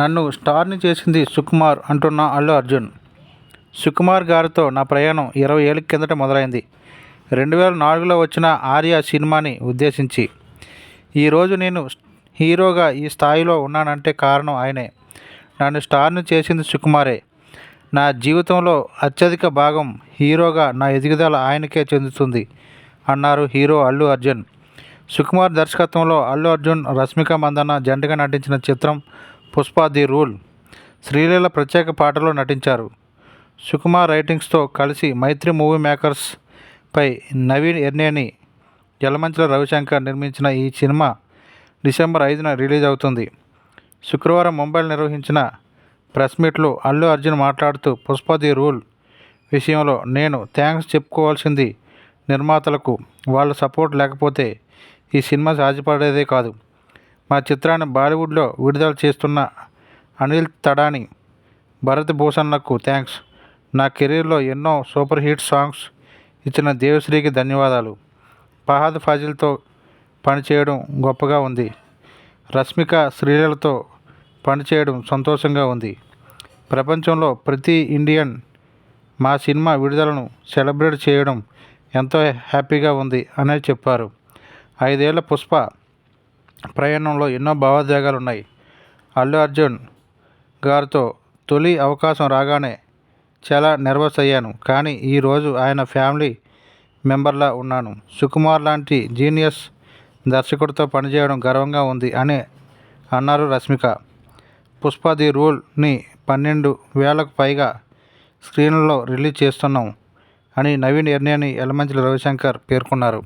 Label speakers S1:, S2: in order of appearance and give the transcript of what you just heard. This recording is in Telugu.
S1: నన్ను స్టార్ని చేసింది సుకుమార్ అంటున్న అల్లు అర్జున్. సుకుమార్ గారితో నా ప్రయాణం ఇరవై ఏళ్ళ కిందట మొదలైంది. రెండు వేల నాలుగులో వచ్చిన ఆర్య సినిమాని ఉద్దేశించి. ఈరోజు నేను హీరోగా ఈ స్థాయిలో ఉన్నానంటే కారణం ఆయనే. నన్ను స్టార్ని చేసింది సుకుమారే. నా జీవితంలో అత్యధిక భాగం హీరోగా నా ఎదుగుదల ఆయనకే చెందుతుంది అన్నారు హీరో అల్లు అర్జున్. సుకుమార్ దర్శకత్వంలో అల్లు అర్జున్ రష్మిక మందన్న జంటగా నటించిన చిత్రం పుష్ప ది రూల్. శ్రీలీల ప్రత్యేక పాటలో నటించారు. సుకుమార్ రైటింగ్స్తో కలిసి మైత్రి మూవీ మేకర్స్ పై నవీన్ ఎర్నేని యలమంచుల రవిశంకర్ నిర్మించిన ఈ సినిమా డిసెంబర్ ఐదున రిలీజ్ అవుతుంది. శుక్రవారం ముంబైలో నిర్వహించిన ప్రెస్ మీట్లో అల్లు అర్జున్ మాట్లాడుతూ పుష్ప ది రూల్ విషయంలో నేను థ్యాంక్స్ చెప్పుకోవాల్సింది నిర్మాతలకు వాళ్ళ సపోర్ట్ లేకపోతే ఈ సినిమా సాధ్యపడేదే కాదు. మా చిత్రాన్ని బాలీవుడ్లో విడుదల చేస్తున్న అనిల్ తడాని భరత్ భూషణ్లకు థ్యాంక్స్. నా కెరీర్లో ఎన్నో సూపర్ హిట్ సాంగ్స్ ఇచ్చిన దేవశ్రీకి ధన్యవాదాలు. ఫహాద్ ఫాజిల్తో పనిచేయడం గొప్పగా ఉంది. రష్మిక శ్రీలతో పనిచేయడం సంతోషంగా ఉంది. ప్రపంచంలో ప్రతి ఇండియన్ మా సినిమా విడుదలను సెలబ్రేట్ చేయడం ఎంతో హ్యాపీగా ఉంది అనే చెప్పారు. ఐదేళ్ళ పుష్ప ప్రయాణంలో ఎన్నో భావోద్వేగాలు ఉన్నాయి అల్లు అర్జున్ గారితో తొలి అవకాశం రాగానే చాలా నర్వస్ అయ్యాను. కానీ ఈరోజు ఆయన ఫ్యామిలీ మెంబర్లా ఉన్నాను. సుకుమార్ లాంటి జీనియస్ దర్శకుడితో పనిచేయడం గర్వంగా ఉంది అని అన్నారు రష్మిక. పుష్ప ది రూల్ని పన్నెండు వేలకు పైగా స్క్రీన్లలో రిలీజ్ చేస్తున్నాం అని నవీన్ ఎర్నేని యలమంచిలి రవిశంకర్ పేర్కొన్నారు.